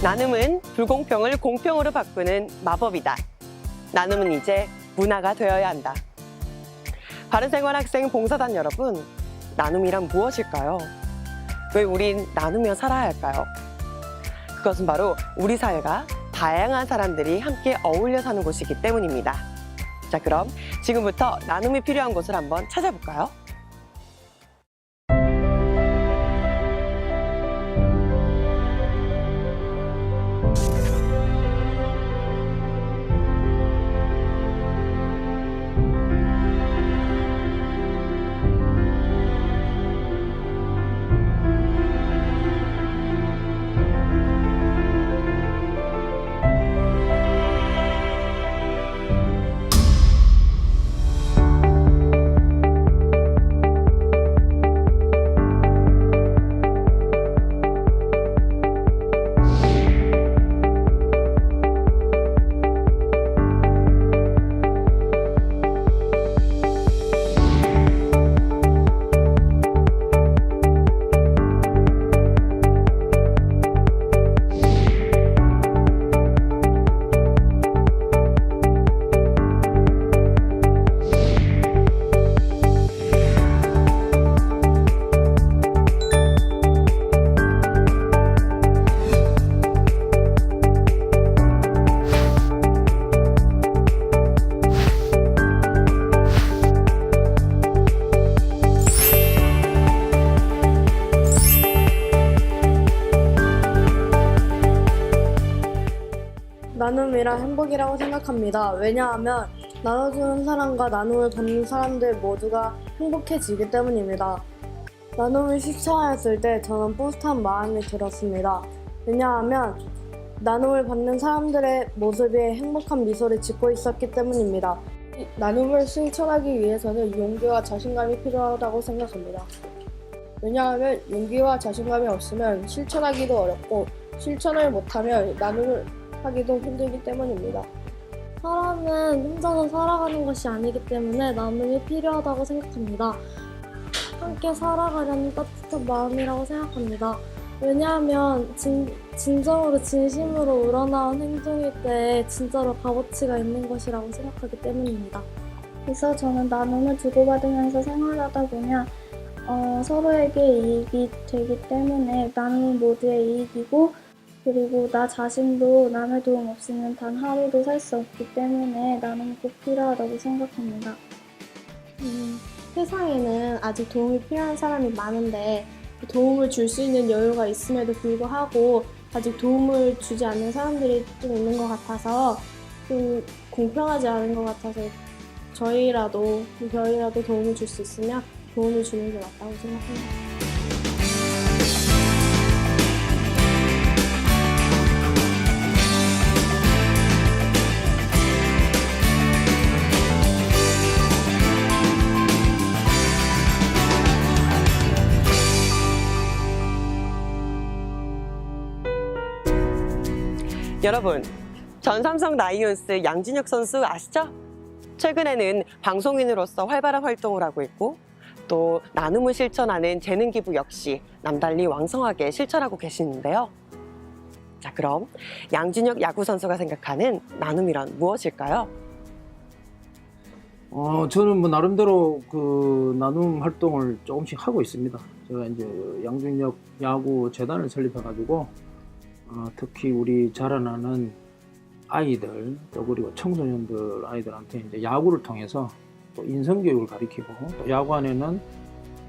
나눔은 불공평을 공평으로 바꾸는 마법이다. 나눔은 이제 문화가 되어야 한다. 바른생활 학생 봉사단 여러분, 나눔이란 무엇일까요? 왜 우린 나누며 살아야 할까요? 그것은 바로 우리 사회가 다양한 사람들이 함께 어울려 사는 곳이기 때문입니다. 자, 그럼 지금부터 나눔이 필요한 곳을 한번 찾아볼까요? 나눔이란 행복이라고 생각합니다. 왜냐하면 나눠주는 사람과 나눔을 받는 사람들 모두가 행복해지기 때문입니다. 나눔을 실천하였을 때 저는 뿌듯한 마음이 들었습니다. 왜냐하면 나눔을 받는 사람들의 모습이 행복한 미소를 짓고 있었기 때문입니다. 나눔을 실천하기 위해서는 용기와 자신감이 필요하다고 생각합니다. 왜냐하면 용기와 자신감이 없으면 실천하기도 어렵고 실천을 못하면 나눔을 하기도 힘들기 때문입니다. 사람은 혼자서 살아가는 것이 아니기 때문에 나눔이 필요하다고 생각합니다. 함께 살아가려는 따뜻한 마음이라고 생각합니다. 왜냐하면 진, 진정으로 진심으로 우러나온 행동일 때 진짜로 값어치가 있는 것이라고 생각하기 때문입니다. 그래서 저는 나눔을 주고받으면서 생활하다 보면 어, 서로에게 이익이 되기 때문에 나눔은 모두의 이익이고 그리고 나 자신도 남의 도움 없이는 단 하루도 살 수 없기 때문에 나눔이 꼭 필요하다고 생각합니다. 음, 세상에는 아직 도움이 필요한 사람이 많은데 도움을 줄 수 있는 여유가 있음에도 불구하고 아직 도움을 주지 않는 사람들이 좀 있는 것 같아서 좀 공평하지 않은 것 같아서 저희라도 저희라도 도움을 줄 수 있으면 도움을 주는 게 맞다고 생각합니다. 여러분, 전 삼성 라이온스 양진혁 선수 아시죠? 최근에는 방송인으로서 활발한 활동을 하고 있고 또 나눔을 실천하는 재능 기부 역시 남달리 왕성하게 실천하고 계시는데요. 자, 그럼 양진혁 야구 선수가 생각하는 나눔이란 무엇일까요? 어, 저는 뭐 나름대로 그 나눔 활동을 조금씩 하고 있습니다. 제가 이제 양준역 야구 재단을 설립해가지고 어, 특히 우리 자라나는 아이들 또 그리고 청소년들 아이들한테 이제 야구를 통해서 또 인성 교육을 가리키고 또 야구 안에는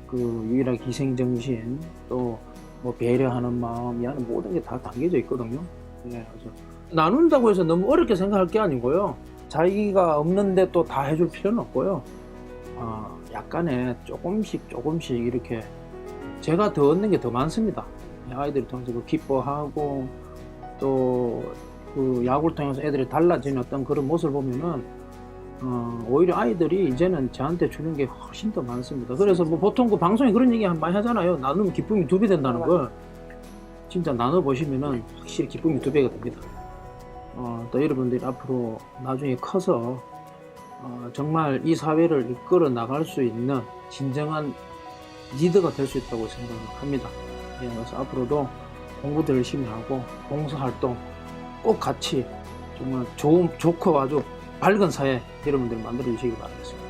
그 유일하게 희생 정신 또 뭐 배려하는 마음 이 안에 모든 게 다 담겨져 있거든요. 네, 그래서 나눈다고 해서 너무 어렵게 생각할 게 아니고요. 자기가 없는데 또 다 해줄 필요는 없고요. 어, 약간의 조금씩 조금씩 이렇게 제가 더 얻는 게 더 많습니다. 아이들을 통해서 그 기뻐하고 또 그 야구를 통해서 애들이 달라지는 어떤 그런 모습을 보면은 어, 오히려 아이들이 이제는 저한테 주는 게 훨씬 더 많습니다. 그래서 뭐 보통 그 방송에 그런 얘기 많이 하잖아요. 나누면 기쁨이 두 배 된다는 걸 진짜 나눠 보시면은 확실히 기쁨이 두 배가 됩니다. 어, 또 여러분들이 앞으로 나중에 커서 어, 정말 이 사회를 이끌어 나갈 수 있는 진정한 리더가 될 수 있다고 생각합니다. 예, 그래서 앞으로도 공부도 열심히 하고 봉사활동 꼭 같이 정말 좋은 좋고 아주 밝은 사회 여러분들 만들어 주시기 바라겠습니다.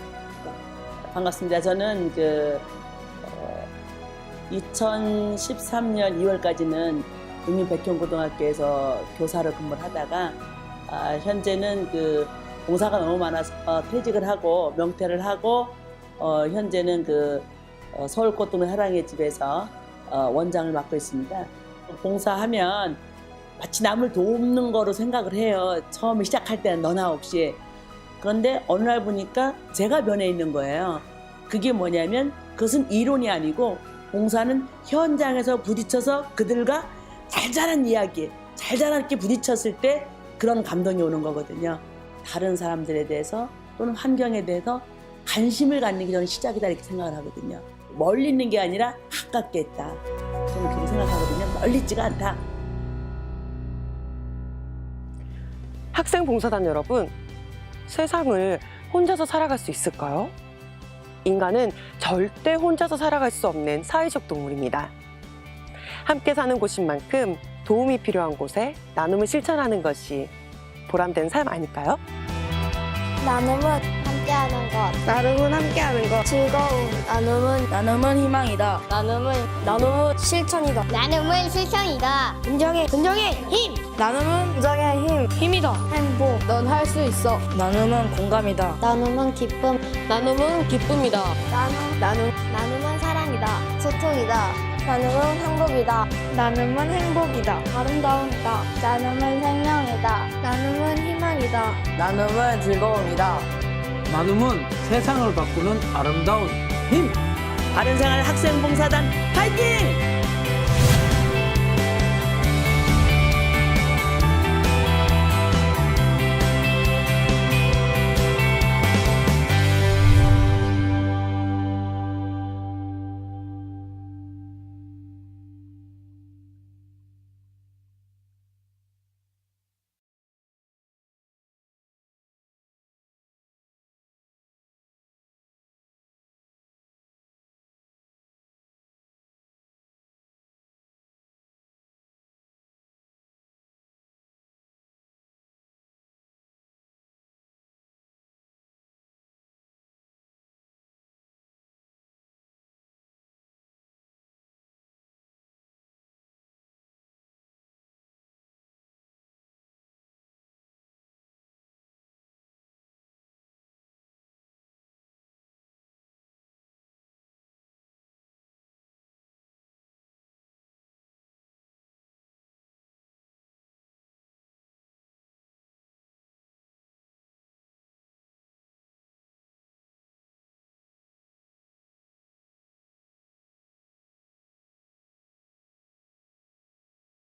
반갑습니다. 저는 그 어, 2013년 2월까지는 국민 백현고등학교에서 교사를 근무를 하다가 아, 현재는 그 봉사가 너무 많아서 어, 퇴직을 하고 명퇴를 하고 어, 현재는 그 어, 서울 꽃동네 사랑의 집에서 어, 원장을 맡고 있습니다. 봉사하면 마치 남을 돕는 거로 생각을 해요. 처음에 시작할 때는 너나 없이. 그런데 어느 날 보니까 제가 변해 있는 거예요. 그게 뭐냐면 그것은 이론이 아니고 봉사는 현장에서 부딪혀서 그들과 잘잘한 이야기, 잘잘하게 부딪혔을 때 그런 감동이 오는 거거든요. 다른 사람들에 대해서 또는 환경에 대해서 관심을 갖는 게 저는 시작이다 이렇게 생각을 하거든요. 멀리 있는 게 아니라 가깝게 있다. 저는 그렇게 생각하거든요. 멀리 있지가 않다. 학생 봉사단 여러분, 세상을 혼자서 살아갈 수 있을까요? 인간은 절대 혼자서 살아갈 수 없는 사회적 동물입니다. 함께 사는 곳인 만큼 도움이 필요한 곳에 나눔을 실천하는 것이 보람된 삶 아닐까요? 나눔은 함께하는 것. 나눔은 함께하는 것. 즐거움. 나눔은 나눔은 희망이다. 나눔은 나눔은 실천이다. 나눔은 실천이다. 긍정의 긍정의 힘. 나눔은 긍정의 힘. 힘이다. 행복. 넌 할 수 있어. 나눔은 공감이다. 나눔은 기쁨. 나눔은 기쁨이다. 나눔. 나눔. 나눔은 사랑이다. 소통이다. 나눔은 행복이다. 나눔은 행복이다. 아름다움이다. 나눔은 생명이다. 나눔은 희망이다. 나눔은 즐거움이다. 나눔은 세상을 바꾸는 아름다운 힘. 바른생활 학생봉사단 파이팅!